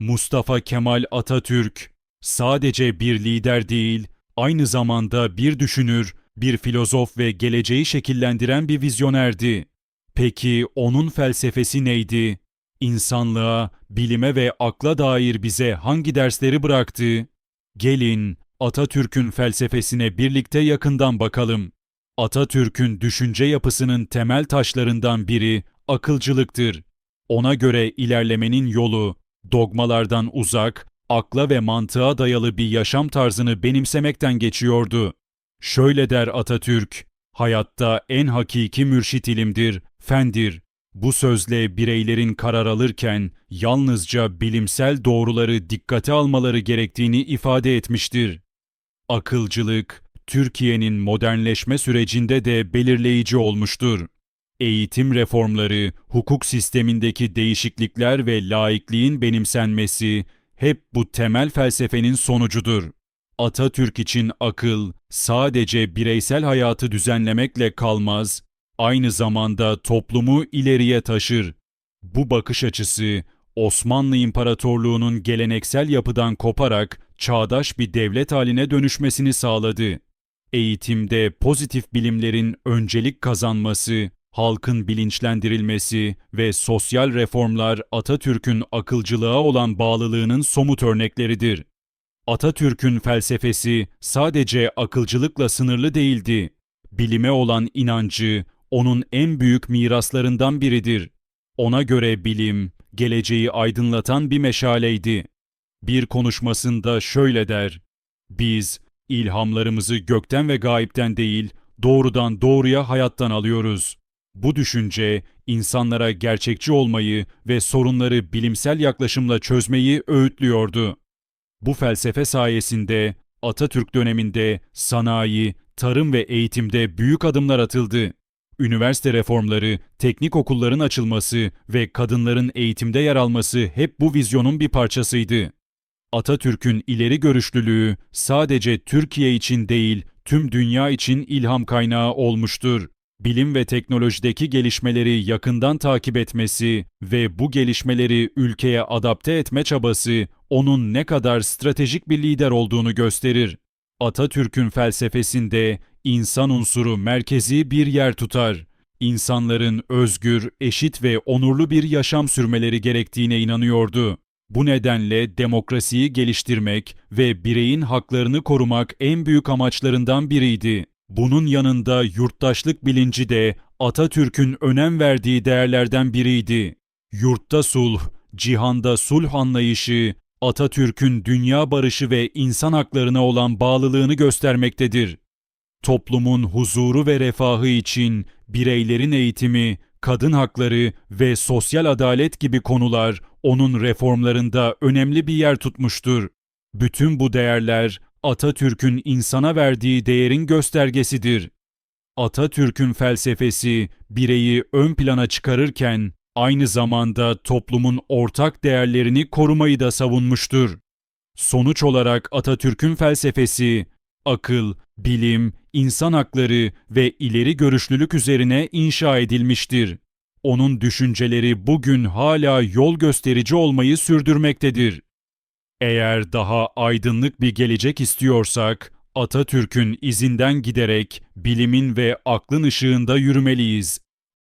Mustafa Kemal Atatürk sadece bir lider değil, aynı zamanda bir düşünür, bir filozof ve geleceği şekillendiren bir vizyonerdi. Peki onun felsefesi neydi? İnsanlığa, bilime ve akla dair bize hangi dersleri bıraktı? Gelin Atatürk'ün felsefesine birlikte yakından bakalım. Atatürk'ün düşünce yapısının temel taşlarından biri akılcılıktır. Ona göre ilerlemenin yolu dogmalardan uzak, akla ve mantığa dayalı bir yaşam tarzını benimsemekten geçiyordu. Şöyle der Atatürk, hayatta en hakiki mürşit ilimdir, fendir. Bu sözle bireylerin karar alırken yalnızca bilimsel doğruları dikkate almaları gerektiğini ifade etmiştir. Akılcılık, Türkiye'nin modernleşme sürecinde de belirleyici olmuştur. Eğitim reformları, hukuk sistemindeki değişiklikler ve laikliğin benimsenmesi hep bu temel felsefenin sonucudur. Atatürk için akıl sadece bireysel hayatı düzenlemekle kalmaz, aynı zamanda toplumu ileriye taşır. Bu bakış açısı Osmanlı İmparatorluğu'nun geleneksel yapıdan koparak çağdaş bir devlet haline dönüşmesini sağladı. Eğitimde pozitif bilimlerin öncelik kazanması, halkın bilinçlendirilmesi ve sosyal reformlar Atatürk'ün akılcılığa olan bağlılığının somut örnekleridir. Atatürk'ün felsefesi sadece akılcılıkla sınırlı değildi. Bilime olan inancı onun en büyük miraslarından biridir. Ona göre bilim, geleceği aydınlatan bir meşaleydi. Bir konuşmasında şöyle der: Biz ilhamlarımızı gökten ve gayipten değil, doğrudan doğruya hayattan alıyoruz. Bu düşünce insanlara gerçekçi olmayı ve sorunları bilimsel yaklaşımla çözmeyi öğütlüyordu. Bu felsefe sayesinde Atatürk döneminde sanayi, tarım ve eğitimde büyük adımlar atıldı. Üniversite reformları, teknik okulların açılması ve kadınların eğitimde yer alması hep bu vizyonun bir parçasıydı. Atatürk'ün ileri görüşlülüğü sadece Türkiye için değil, tüm dünya için ilham kaynağı olmuştur. Bilim ve teknolojideki gelişmeleri yakından takip etmesi ve bu gelişmeleri ülkeye adapte etme çabası onun ne kadar stratejik bir lider olduğunu gösterir. Atatürk'ün felsefesinde insan unsuru merkezi bir yer tutar. İnsanların özgür, eşit ve onurlu bir yaşam sürmeleri gerektiğine inanıyordu. Bu nedenle demokrasiyi geliştirmek ve bireyin haklarını korumak en büyük amaçlarından biriydi. Bunun yanında yurttaşlık bilinci de Atatürk'ün önem verdiği değerlerden biriydi. Yurtta sulh, cihanda sulh anlayışı Atatürk'ün dünya barışı ve insan haklarına olan bağlılığını göstermektedir. Toplumun huzuru ve refahı için bireylerin eğitimi, kadın hakları ve sosyal adalet gibi konular onun reformlarında önemli bir yer tutmuştur. Bütün bu değerler Atatürk'ün insana verdiği değerin göstergesidir. Atatürk'ün felsefesi bireyi ön plana çıkarırken aynı zamanda toplumun ortak değerlerini korumayı da savunmuştur. Sonuç olarak Atatürk'ün felsefesi akıl, bilim, insan hakları ve ileri görüşlülük üzerine inşa edilmiştir. Onun düşünceleri bugün hala yol gösterici olmayı sürdürmektedir. Eğer daha aydınlık bir gelecek istiyorsak, Atatürk'ün izinden giderek bilimin ve aklın ışığında yürümeliyiz.